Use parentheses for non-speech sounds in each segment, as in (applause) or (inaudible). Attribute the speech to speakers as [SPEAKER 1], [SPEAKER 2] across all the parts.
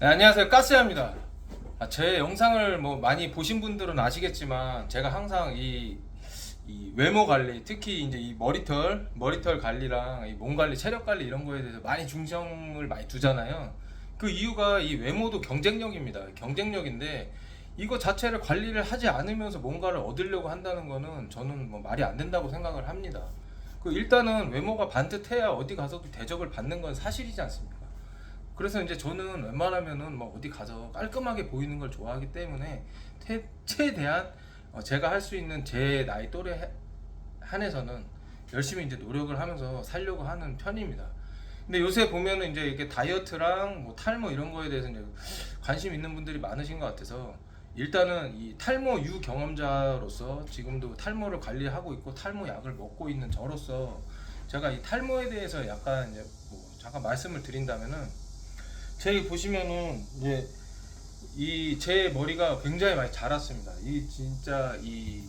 [SPEAKER 1] 네, 안녕하세요. 가스야입니다. 아, 제 영상을 뭐 많이 보신 분들은 아시겠지만 제가 항상 이, 이 외모 관리 특히 이제 이 머리털 머리털 관리랑 이몸 관리 체력 관리 이런 거에 대해서 많이 중점을 많이 두잖아요. 그 이유가 이 외모도 경쟁력입니다. 경쟁력인데 이거 자체를 관리를 하지 않으면서 뭔가를 얻으려고 한다는 거는 저는 뭐 말이 안 된다고 생각을 합니다. 그 일단은 외모가 반듯해야 어디 가서도 대접을 받는 건 사실이지 않습니까 그래서 이제 저는 웬만하면은 뭐 어디 가서 깔끔하게 보이는 걸 좋아하기 때문에 태- 최대한 어, 제가 할 수 있는 제 나이 또래 해- 한에서는 열심히 이제 노력을 하면서 살려고 하는 편입니다. 근데 요새 보면은 이제 이렇게 다이어트랑 뭐 탈모 이런 거에 대해서 이제 관심 있는 분들이 많으신 것 같아서 일단은 이 탈모 유 경험자로서 지금도 탈모를 관리하고 있고 탈모 약을 먹고 있는 저로서 제가 이 탈모에 대해서 약간 이제 뭐 잠깐 말씀을 드린다면은 저기 보시면은 이제 이 제 머리가 굉장히 많이 자랐습니다. 이 진짜 이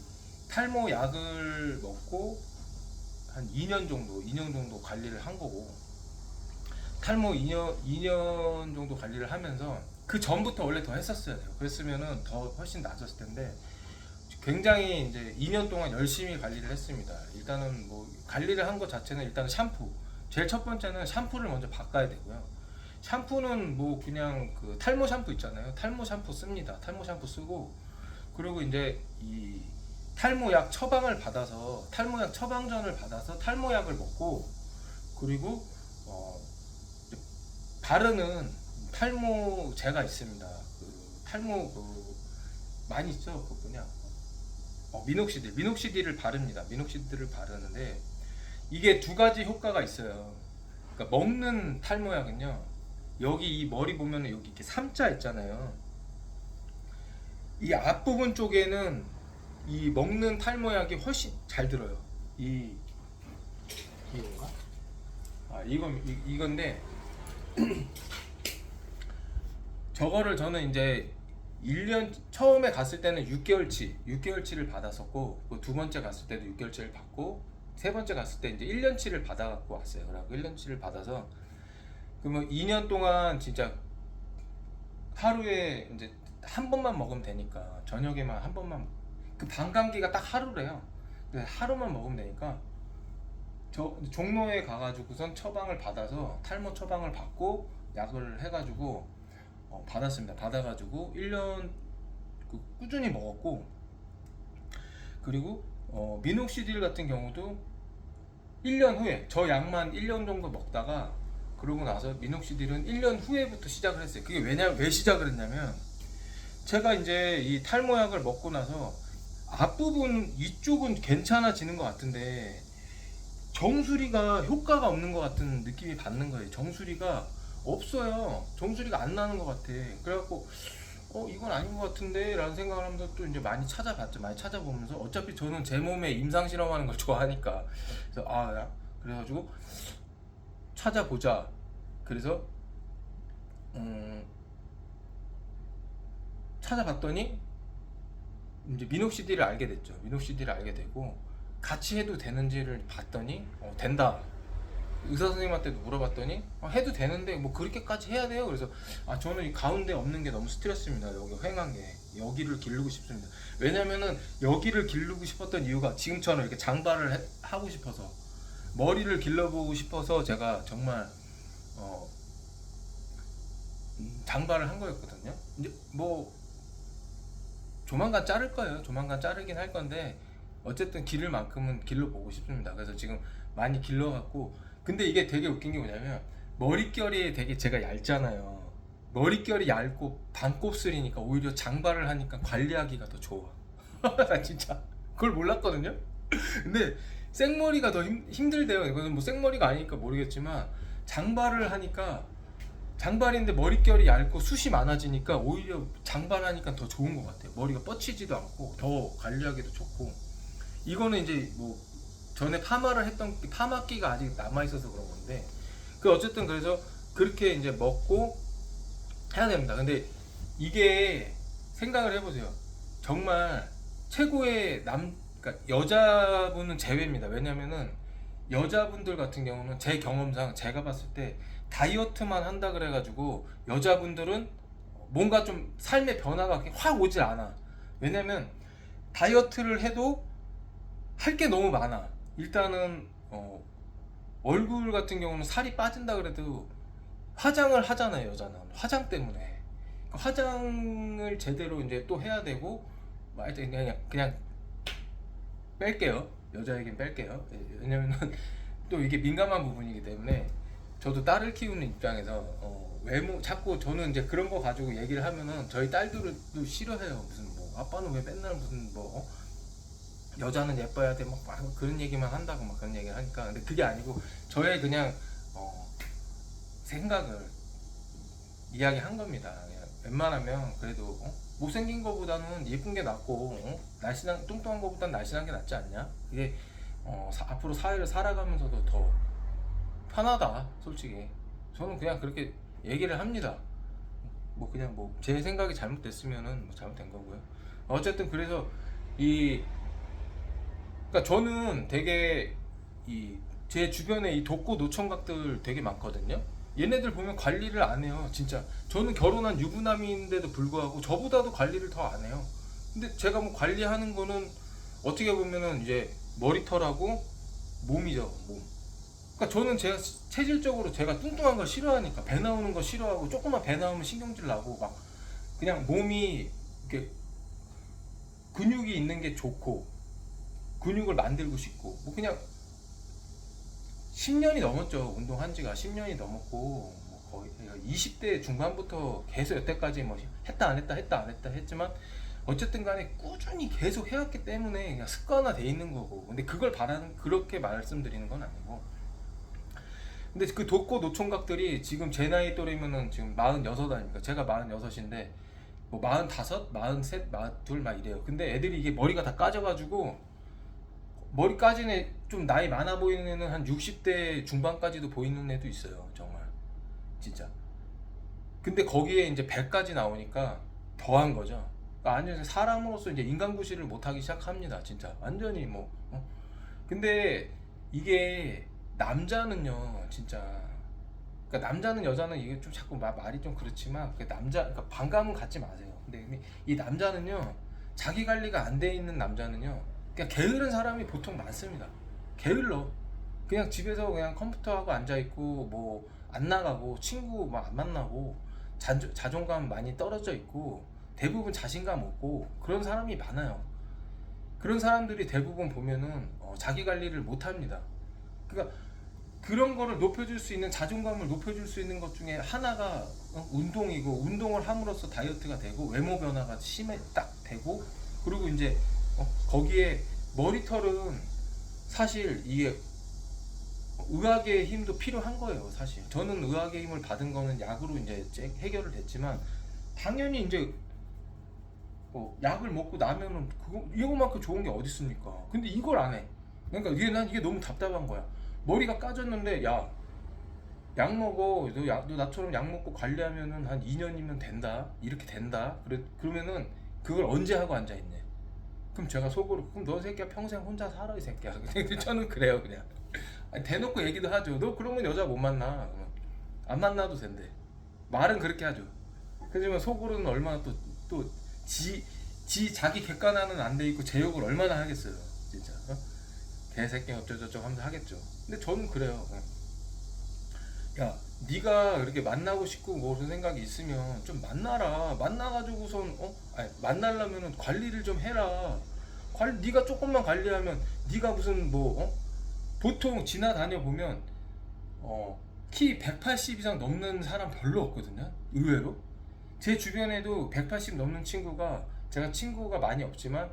[SPEAKER 1] 탈모 약을 먹고 한 2년 정도, 2년 정도 관리를 한 거고 탈모 2년 2년 정도 관리를 하면서 그 전부터 원래 더 했었어야 돼요. 그랬으면은 더 훨씬 나았을 텐데 굉장히 이제 2년 동안 열심히 관리를 했습니다. 일단은 뭐 관리를 한 것 자체는 일단 샴푸. 제일 첫 번째는 샴푸를 먼저 바꿔야 되고요. 샴푸는 뭐 그냥 그 탈모 샴푸 있잖아요. 탈모 샴푸 씁니다. 탈모 샴푸 쓰고 그리고 이제 이 탈모약 처방을 받아서 탈모약 처방전을 받아서 탈모약을 먹고 그리고 어 바르는 탈모제가 있습니다. 그 탈모 그 많이 있죠. 그 뭐냐 어, 미녹시딜 미녹시딜을 바릅니다. 미녹시딜을 바르는데 이게 두 가지 효과가 있어요. 그러니까 먹는 탈모약은요. 여기 이 머리 보면 여기 이렇게 삼자 있잖아요. 이 앞부분 쪽에는 이 먹는 탈모약이 훨씬 잘 들어요. 이 이건가? 아 이건 이, 이건데 (clears throat) 저거를 저는 이제 1년 처음에 갔을 때는 6개월치 6개월치를 받았었고 그두 번째 갔을 때도 6개월치를 받고 세 번째 갔을 때 이제 1년치를 받아 갖고 왔어요. 그래갖고 1년치를 받아서 그러면 2년 동안 진짜 하루에 이제 한 번만 먹으면 되니까 저녁에만 한 번만 그 반감기가 딱 하루래요. 하루만 먹으면 되니까 저 종로에 가가지고선 처방을 받아서 탈모 처방을 받고 약을 해가지고 어, 받았습니다. 받아가지고 1년 그 꾸준히 먹었고 그리고 어, 미녹시딜 같은 경우도 1년 후에 저 약만 1년 정도 먹다가 그러고 나서 미녹시딜은 1년 후에부터 시작을 했어요. 그게 왜냐 왜 시작을 했냐면 제가 이제 이 탈모약을 먹고 나서 앞부분 이쪽은 괜찮아지는 것 같은데 정수리가 효과가 없는 것 같은 느낌이 받는 거예요. 정수리가 없어요. 정수리가 안 나는 것 같아. 그래갖고 어 이건 아닌 것 같은데 라는 생각을 하면서 또 이제 많이 찾아봤죠. 많이 찾아보면서 어차피 저는 제 몸에 임상 실험하는 걸 (laughs) 좋아하니까 그래서 아 야, 그래가지고 찾아보자. 그래서 음, 찾아봤더니 이제 미녹시딜을 알게 됐죠. 미녹시딜을 알게 되고 같이 해도 되는지를 봤더니 어, 된다. 의사 선생님한테도 물어봤더니 어, 해도 되는데 뭐 그렇게까지 해야 돼요. 그래서 아 저는 이 가운데 없는 게 너무 스트레스입니다. 여기 횡한 게 여기를 기르고 싶습니다. 왜냐면은 여기를 기르고 싶었던 이유가 지금처럼 이렇게 장발을 해- 하고 싶어서 머리를 길러보고 싶어서 제가 정말 어 음, 장발을 한 거였거든요. 이제 뭐 조만간 자를 거예요. 조만간 자르긴 할 건데 어쨌든 기를 만큼은 길러 보고 싶습니다. 그래서 지금 많이 길러 갖고 근데 이게 되게 웃긴 게 뭐냐면 머릿결이 되게 제가 얇잖아요. 머릿결이 얇고 반곱슬이니까 오히려 장발을 하니까 관리하기가 더 좋아. (laughs) 나 진짜 그걸 몰랐거든요. 근데 생머리가 더 힘, 힘들대요. 이거는 뭐 생머리가 아니니까 모르겠지만 장발을 하니까 장발인데 머릿결이 얇고 숱이 많아지니까 오히려 장발하니까 더 좋은 것 같아요. 머리가 뻗치지도 않고 더 관리하기도 좋고 이거는 이제 뭐 전에 파마를 했던 그 파마기가 아직 남아 있어서 그런 건데 그 어쨌든 그래서 그렇게 이제 먹고 해야 됩니다. 근데 이게 생각을 해보세요. 정말 최고의 남 그러니까 여자분은 제외입니다. 왜냐면은 여자분들 같은 경우는 제 경험상 제가 봤을 때 다이어트만 한다 그래가지고 여자분들은 뭔가 좀 삶의 변화가 확 오질 않아. 왜냐면 다이어트를 해도 할 게 너무 많아. 일단은 어, 얼굴 같은 경우는 살이 빠진다 그래도 화장을 하잖아요 여자는 화장 때문에 그 화장을 제대로 이제 또 해야 되고 뭐 그냥 그냥 뺄게요 여자에겐 뺄게요 예, 왜냐면은 (laughs) 또 이게 민감한 부분이기 때문에 저도 딸을 키우는 입장에서 어, 외모 자꾸 저는 이제 그런 거 가지고 얘기를 하면은 저희 딸들도 싫어해요 무슨 뭐 아빠는 왜 맨날 무슨 뭐 어? 여자는 예뻐야 돼 막, 막 그런 얘기만 한다고 막 그런 얘기를 하니까 근데 그게 아니고 저의 그냥 어, 생각을 이야기한 겁니다. 웬만하면 그래도 어? 못생긴 거보다는 예쁜 게 낫고 어? 날씬한 뚱뚱한 거보다는 날씬한 게 낫지 않냐? 그게 어, 사- 앞으로 사회를 살아가면서도 더 편하다 솔직히 저는 그냥 그렇게 얘기를 합니다. 뭐 그냥 뭐 제 생각이 잘못됐으면은 뭐 잘못된 거고요. 어쨌든 그래서 이 그러니까 저는 되게 이 제 주변에 이 독고 노총각들 되게 많거든요. 얘네들 보면 관리를 안 해요, 진짜. 저는 결혼한 유부남인데도 불구하고 저보다도 관리를 더 안 해요. 근데 제가 뭐 관리하는 거는 어떻게 보면은 이제 머리털하고 몸이죠, 몸. 그러니까 저는 제가 체질적으로 제가 뚱뚱한 걸 싫어하니까 배 나오는 거 싫어하고 조금만 배 나오면 신경질 나고 막 그냥 몸이 이렇게 근육이 있는 게 좋고 근육을 만들고 싶고 뭐 그냥 10년이 넘었죠. 운동한 지가 10년이 넘었고 뭐 거의 20대 중반부터 계속 여태까지 뭐 했다 안 했다 했다 안 했다 했지만 어쨌든 간에 꾸준히 계속 해왔기 때문에 그냥 습관화 돼 있는 거고. 근데 그걸 바라는 그렇게 말씀드리는 건 아니고. 근데 그 독고 노총각들이 지금 제 나이 또래면은 지금 46 아닙니까? 제가 46인데 뭐 45, 43, 42막 이래요. 근데 애들이 이게 머리가 다 까져가지고 머리 까진 애, 좀 나이 많아 보이는 애는 한 60대 중반까지도 보이는 애도 있어요. 정말. 진짜. 근데 거기에 이제 100까지 나오니까 더한 거죠. 그러니까 완전히 사람으로서 이제 인간구실을 못하기 시작합니다. 진짜. 완전히 뭐. 어? 근데 이게 남자는요, 진짜. 그러니까 남자는 여자는 이게 좀 자꾸 마- 말이 좀 그렇지만 그 남자 그러니까 반감은 갖지 마세요. 근데 이 남자는요 자기 관리가 안 돼 있는 남자는요 그냥 게으른 사람이 보통 많습니다. 게을러. 그냥 집에서 그냥 컴퓨터하고 앉아 있고 뭐 안 나가고 친구 막 안 만나고 자, 자존감 많이 떨어져 있고 대부분 자신감 없고 그런 사람이 많아요. 그런 사람들이 대부분 보면은 어, 자기 관리를 못 합니다. 그러니까 그런 거를 높여줄 수 있는 자존감을 높여줄 수 있는 것 중에 하나가 어, 운동이고 운동을 함으로써 다이어트가 되고 외모 변화가 심해 딱 되고 그리고 이제 어, 거기에 머리털은 사실 이게 의학의 힘도 필요한 거예요 사실 저는 의학의 힘을 받은 거는 약으로 이제 제- 해결을 됐지만 당연히 이제 뭐 약을 먹고 나면은 그거 이거만큼 좋은 게 어디 있습니까 근데 이걸 안 해 그러니까 이게 난 이게 너무 답답한 거야 머리가 까졌는데 야 약 먹어. 너, 약, 너 나처럼 약 먹고 관리하면은 한 2년이면 된다. 이렇게 된다. 그래, 그러면은 그걸 언제 하고 앉아 있네. 그럼 제가 속으로, 그럼 너 새끼야 평생 혼자 살아, 이 새끼야. (laughs) 저는 그래요, 그냥. 아니, 대놓고 얘기도 하죠. 너 그러면 여자 못 만나. 안 만나도 된대. 말은 그렇게 하죠. 하지만 속으로는 얼마나 또, 또, 지, 지 자기 객관화는 안 돼 있고 제 욕을 얼마나 하겠어요. 진짜. 어? 개새끼 어쩌저쩌고 하면서 하겠죠. 근데 저는 그래요. 야, 네가 이렇게 만나고 싶고 뭐 그런 생각이 있으면 좀 만나라. 만나가지고선 어, 아니 만나려면은 관리를 좀 해라. 관, 네가 조금만 관리하면 네가 무슨 뭐 어? 보통 지나다녀 보면 어, 키 180 이상 넘는 사람 별로 없거든요. 의외로 제 주변에도 180 넘는 친구가 제가 친구가 많이 없지만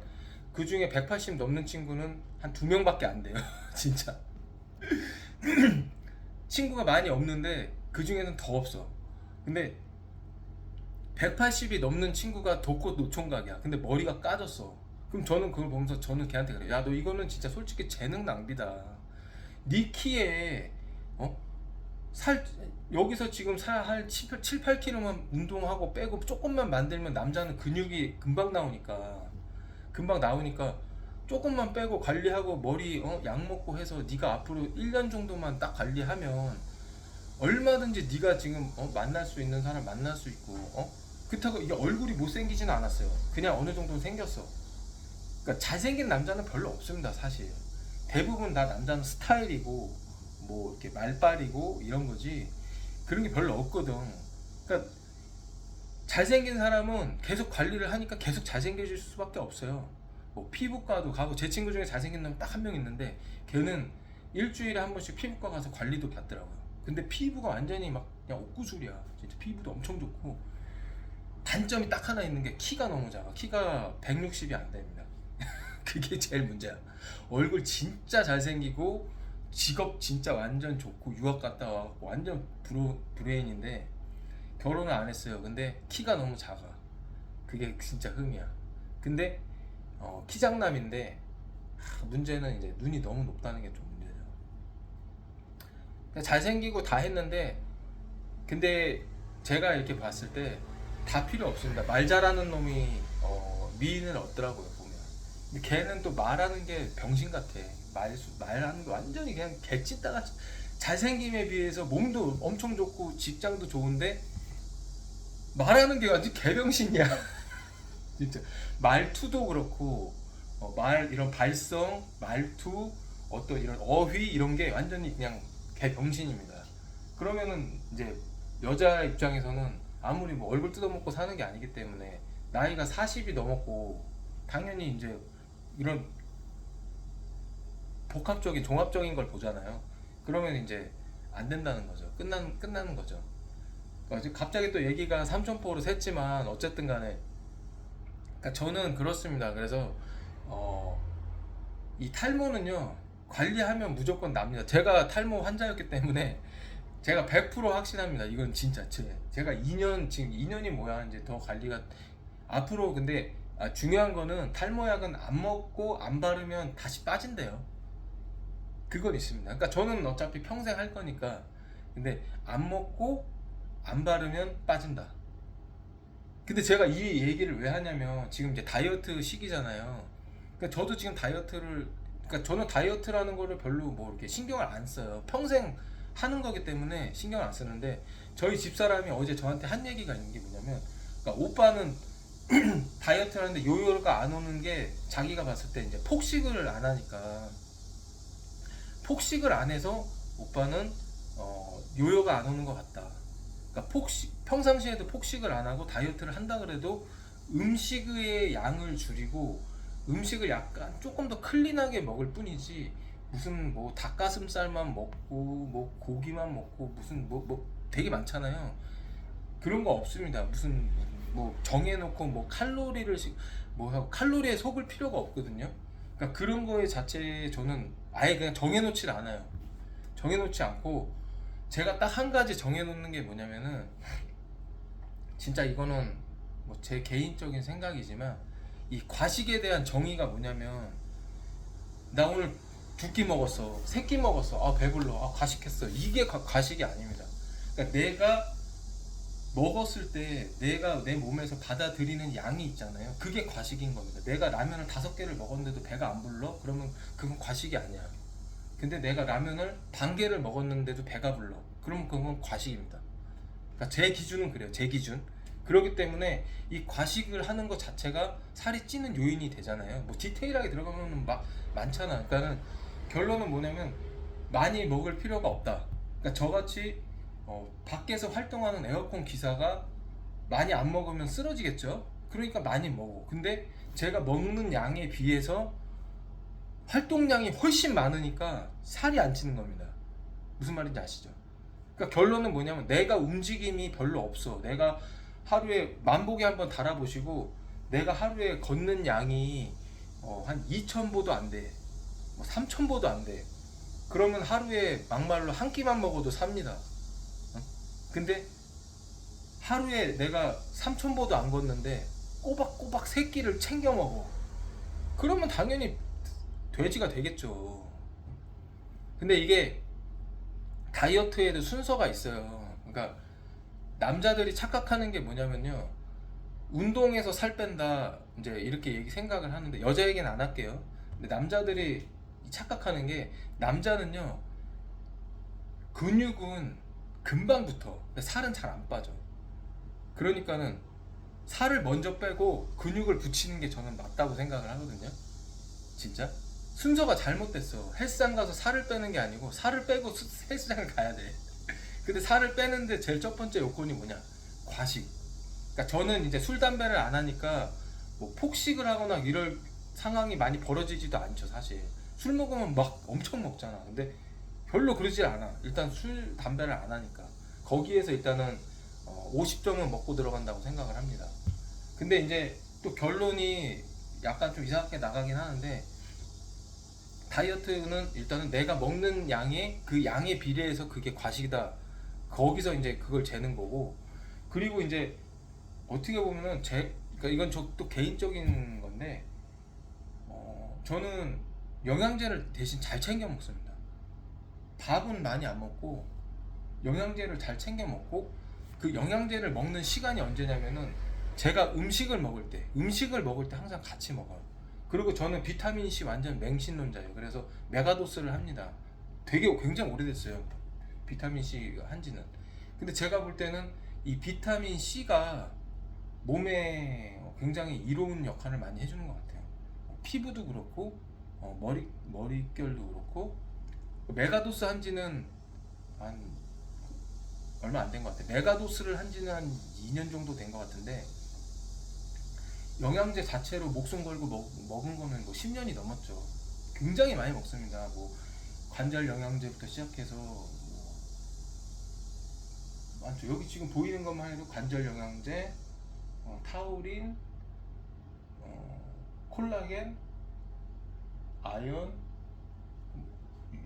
[SPEAKER 1] 그 중에 180 넘는 친구는 한 두 명밖에 안 돼요. (laughs) 진짜. (clears throat) 친구가 많이 없는데 그 중에는 더 없어. 근데 180이 넘는 친구가 돋고 노총각이야. 근데 머리가 까졌어. 그럼 저는 그걸 보면서 저는 걔한테 그래요. 야, 너 이거는 진짜 솔직히 재능 낭비다. 네 키에 어? 살 여기서 지금 살한 7, 7, 8kg만 운동하고 빼고 조금만 만들면 남자는 근육이 금방 나오니까 금방 나오니까 조금만 빼고 관리하고 머리 어, 약 먹고 해서 네가 앞으로 1년 정도만 딱 관리하면 얼마든지 네가 지금 어, 만날 수 있는 사람 만날 수 있고 어? 그렇다고 이게 얼굴이 못생기지는 않았어요. 그냥 어느 정도는 생겼어. 그러니까 잘생긴 남자는 별로 없습니다, 사실. 대부분 다 남자는 스타일이고 뭐 이렇게 말빨이고 이런 거지 그런 게 별로 없거든. 그러니까 잘생긴 사람은 계속 관리를 하니까 계속 잘생겨질 수밖에 없어요. 뭐 피부과도 가고 제 친구 중에 잘생긴 놈 딱 한 명 있는데 걔는 일주일에 한 번씩 피부과 가서 관리도 받더라고요. 근데 피부가 완전히 막 그냥 옥구슬이야. 진짜 피부도 엄청 좋고 단점이 딱 하나 있는 게 키가 너무 작아. 키가 160이 안 됩니다. 그게 제일 문제야. 얼굴 진짜 잘생기고 직업 진짜 완전 좋고 유학 갔다 와갖고 완전 브로, 브레인인데 결혼을 안 했어요. 근데 키가 너무 작아. 그게 진짜 흠이야. 근데 어, 키장남인데 하, 문제는 이제 눈이 너무 높다는 게 좀 문제죠. 그러니까 잘생기고 다 했는데 근데 제가 이렇게 봤을 때 다 필요 없습니다. 말 잘하는 놈이 어, 미인을 얻더라고요 보면. 걔는 또 말하는 게 병신 같아. 말 말하는 게 완전히 그냥 개찐따가 잘생김에 비해서 몸도 엄청 좋고 직장도 좋은데 말하는 게 완전 개병신이야. (laughs) 진짜 말투도 그렇고 어, 말 이런 발성, 말투, 어떤 이런 어휘 이런 게 완전히 그냥 개병신입니다. 그러면은 이제 여자 입장에서는 아무리 뭐 얼굴 뜯어먹고 사는 게 아니기 때문에 나이가 40이 넘었고 당연히 이제 이런 복합적인 종합적인 걸 보잖아요. 그러면 이제 안 된다는 거죠. 끝난 끝나는 거죠. 그러니까 갑자기 또 얘기가 삼천포로 샜지만 어쨌든 간에 그러니까 저는 그렇습니다. 그래서 어, 이 탈모는요 관리하면 무조건 납니다. 제가 탈모 환자였기 때문에 제가 100% 확신합니다. 이건 진짜 제 제가 2년 지금 2년이 뭐야 이제 더 관리가 앞으로 근데 아, 중요한 거는 탈모약은 안 먹고 안 바르면 다시 빠진대요. 그건 있습니다. 그러니까 저는 어차피 평생 할 거니까 근데 안 먹고 안 바르면 빠진다. 근데 제가 이 얘기를 왜 하냐면 지금 이제 다이어트 시기잖아요. 그러니까 저도 지금 다이어트를 그러니까 저는 다이어트라는 거를 별로 뭐 이렇게 신경을 안 써요. 평생 하는 거기 때문에 신경을 안 쓰는데 저희 집사람이 어제 저한테 한 얘기가 있는 게 뭐냐면 그러니까 오빠는 (clears throat) 다이어트 하는데 요요가 안 오는 게 자기가 봤을 때 이제 폭식을 안 하니까 폭식을 안 해서 오빠는 어, 요요가 안 오는 것 같다. 그러니까 폭식 평상시에도 폭식을 안 하고 다이어트를 한다 그래도 음식의 양을 줄이고 음식을 약간 조금 더 클린하게 먹을 뿐이지 무슨 뭐 닭가슴살만 먹고 뭐 고기만 먹고 무슨 뭐뭐 되게 많잖아요. 그런 거 없습니다. 무슨 뭐 정해놓고 뭐 칼로리를 시- 뭐 칼로리에 속을 필요가 없거든요. 그러니까 그런 거에 자체에 저는 아예 그냥 정해놓질 않아요. 정해놓지 않고 제가 딱 한 가지 정해놓는 게 뭐냐면은 진짜 이거는 뭐 제 개인적인 생각이지만 이 과식에 대한 정의가 뭐냐면 나 오늘 두 끼 먹었어, 세 끼 먹었어, 아 배불러, 아 과식했어. 이게 과, 과식이 아닙니다. 그러니까 내가 먹었을 때 내가 내 몸에서 받아들이는 양이 있잖아요. 그게 과식인 겁니다. 내가 라면을 다섯 개를 먹었는데도 배가 안 불러? 그러면 그건 과식이 아니야. 근데 내가 라면을 반 개를 먹었는데도 배가 불러. 그러면 그건 과식입니다. 그러니까 제 기준은 그래요. 제 기준. 그렇기 때문에 이 과식을 하는 것 자체가 살이 찌는 요인이 되잖아요. 뭐 디테일하게 들어가면 막 많잖아. 그러니까는 결론은 뭐냐면 많이 먹을 필요가 없다. 그러니까 저같이 어, 밖에서 활동하는 에어컨 기사가 많이 안 먹으면 쓰러지겠죠. 그러니까 많이 먹어. 근데 제가 먹는 양에 비해서 활동량이 훨씬 많으니까 살이 안 찌는 겁니다. 무슨 말인지 아시죠? 그러니까 결론은 뭐냐면 내가 움직임이 별로 없어. 내가 하루에 만보기 한번 달아보시고 내가 하루에 걷는 양이 어, 한 2,000보도 안 돼. 뭐 3,000보도 안 돼. 그러면 하루에 막말로 한 끼만 먹어도 삽니다. 어? 근데 하루에 내가 3,000보도 안 걷는데 꼬박꼬박 세 끼를 챙겨 먹어. 그러면 당연히 돼지가 되겠죠. 근데 이게 다이어트에도 순서가 있어요. 그러니까 남자들이 착각하는 게 뭐냐면요. 운동해서 살 뺀다 이제 이렇게 얘기 생각을 하는데 여자 얘기는 안 할게요. 근데 남자들이 착각하는 게 남자는요 근육은 금방 붙어. 근데 살은 잘 안 빠져. 그러니까는 살을 먼저 빼고 근육을 붙이는 게 저는 맞다고 생각을 하거든요. 진짜 순서가 잘못됐어. 헬스장 가서 살을 빼는 게 아니고 살을 빼고 수- 헬스장을 가야 돼. (laughs) 근데 살을 빼는데 제일 첫 번째 요건이 뭐냐? 과식. 그러니까 저는 이제 술 담배를 안 하니까 뭐 폭식을 하거나 이럴 상황이 많이 벌어지지도 않죠 사실. 술 먹으면 막 엄청 먹잖아. 근데 별로 그러지 않아. 일단 술 담배를 안 하니까 거기에서 일단은 어, 50점은 먹고 들어간다고 생각을 합니다. 근데 이제 또 결론이 약간 좀 이상하게 나가긴 하는데 다이어트는 일단은 내가 먹는 양의 그 양에 비례해서 그게 과식이다. 거기서 이제 그걸 재는 거고 그리고 이제 어떻게 보면은 제 그러니까 이건 저 또 개인적인 건데 어, 저는 영양제를 대신 잘 챙겨 먹습니다. 밥은 많이 안 먹고 영양제를 잘 챙겨 먹고 그 영양제를 먹는 시간이 언제냐면은 제가 음식을 먹을 때 음식을 먹을 때 항상 같이 먹어요. 그리고 저는 비타민 C 완전 맹신론자예요. 그래서 메가도스를 합니다. 되게 굉장히 오래됐어요. 비타민 C 한지는. 근데 제가 볼 때는 이 비타민 C가 몸에 굉장히 이로운 역할을 많이 해주는 것 같아요. 피부도 그렇고 어, 머리 머릿결도 그렇고 메가도스 한지는 한 얼마 안 된 것 같아요. 메가도스를 한지는 한 2년 정도 된 것 같은데 영양제 자체로 목숨 걸고 먹, 먹은 거는 뭐 10년이 넘었죠. 굉장히 많이 먹습니다. 뭐 관절 영양제부터 시작해서 뭐 많죠. 여기 지금 보이는 것만 해도 관절 영양제, 어, 타우린, 어, 콜라겐, 아연,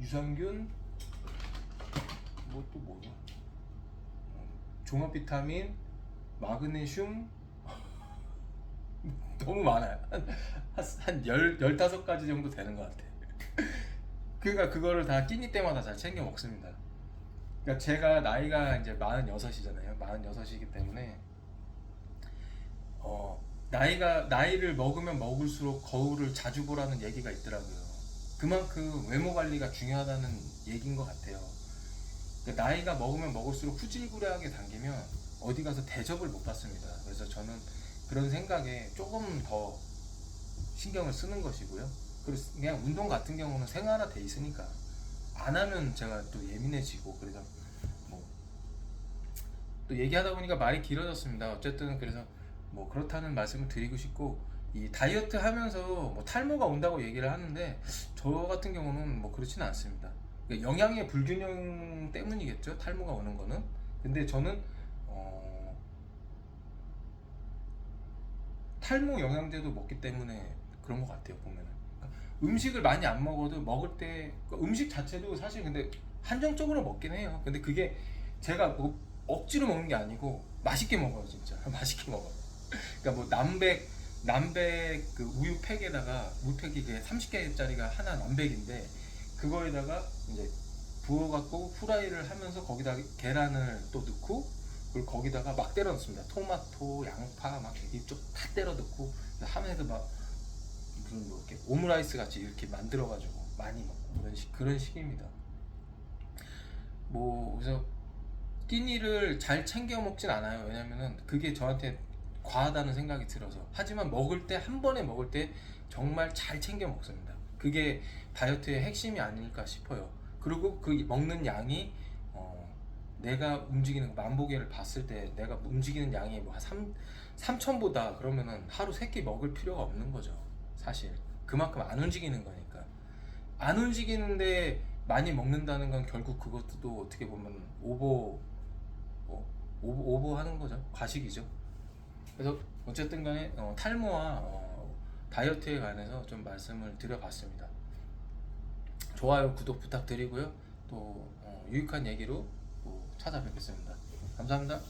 [SPEAKER 1] 유산균, 뭐 또 뭐냐? 어, 종합 비타민, 마그네슘, (laughs) 너무 많아요. 한, 한, 한 열, 15가지 정도 되는 것 같아요. (laughs) 그러니까 그거를 다 끼니 때마다 잘 챙겨 먹습니다. 그러니까 제가 나이가 이제 46이잖아요. 46이기 때문에 어, 나이가 나이를 먹으면 먹을수록 거울을 자주 보라는 얘기가 있더라고요. 그만큼 외모 관리가 중요하다는 얘기인 것 같아요. 그러니까 나이가 먹으면 먹을수록 후질구레하게 당기면 어디 가서 대접을 못 받습니다. 그래서 저는 그런 생각에 조금 더 신경을 쓰는 것이고요. 그리고 그냥 운동 같은 경우는 생활화 돼 있으니까 안 하면 제가 또 예민해지고 그래서 뭐또 얘기하다 보니까 말이 길어졌습니다. 어쨌든 그래서 뭐 그렇다는 말씀을 드리고 싶고 이 다이어트 하면서 뭐 탈모가 온다고 얘기를 하는데 저 같은 경우는 뭐 그렇지는 않습니다. 그러니까 영양의 불균형 때문이겠죠 탈모가 오는 거는. 근데 저는 어 탈모 영양제도 먹기 때문에 그런 것 같아요 보면은 그러니까 음식을 많이 안 먹어도 먹을 때 그러니까 음식 자체도 사실 근데 한정적으로 먹긴 해요. 근데 그게 제가 뭐 억지로 먹는 게 아니고 맛있게 먹어요 진짜 (laughs) 맛있게 먹어. 그러니까 뭐 남백 남백 그 우유 팩에다가 우유팩이 그게 30개짜리가 하나 남백인데 그거에다가 이제 부어갖고 후라이를 하면서 거기다 계란을 또 넣고 그리고 거기다가 막 때려 넣습니다. 토마토, 양파 막 이쪽 다 때려 넣고 하면서 막 무슨 뭐 이렇게 오므라이스 같이 이렇게 만들어가지고 많이 먹고 그런 식 그런 식입니다. 뭐 그래서 끼니를 잘 챙겨 먹진 않아요. 왜냐면은 그게 저한테 과하다는 생각이 들어서 하지만 먹을 때 한 번에 먹을 때 정말 잘 챙겨 먹습니다. 그게 다이어트의 핵심이 아닐까 싶어요. 그리고 그 먹는 양이 어, 내가 움직이는 만보계를 봤을 때 내가 움직이는 양이 뭐 3, 3천보다 그러면은 하루 세끼 먹을 필요가 없는 거죠. 사실 그만큼 안 움직이는 거니까 안 움직이는데 많이 먹는다는 건 결국 그것도 또 어떻게 보면 오버 뭐, 오버, 오버하는 거죠. 과식이죠. 그래서 어쨌든 간에 어, 탈모와 어, 다이어트에 관해서 좀 말씀을 드려봤습니다. 좋아요, 구독 부탁드리고요. 또 어, 유익한 얘기로 또 찾아뵙겠습니다. 감사합니다.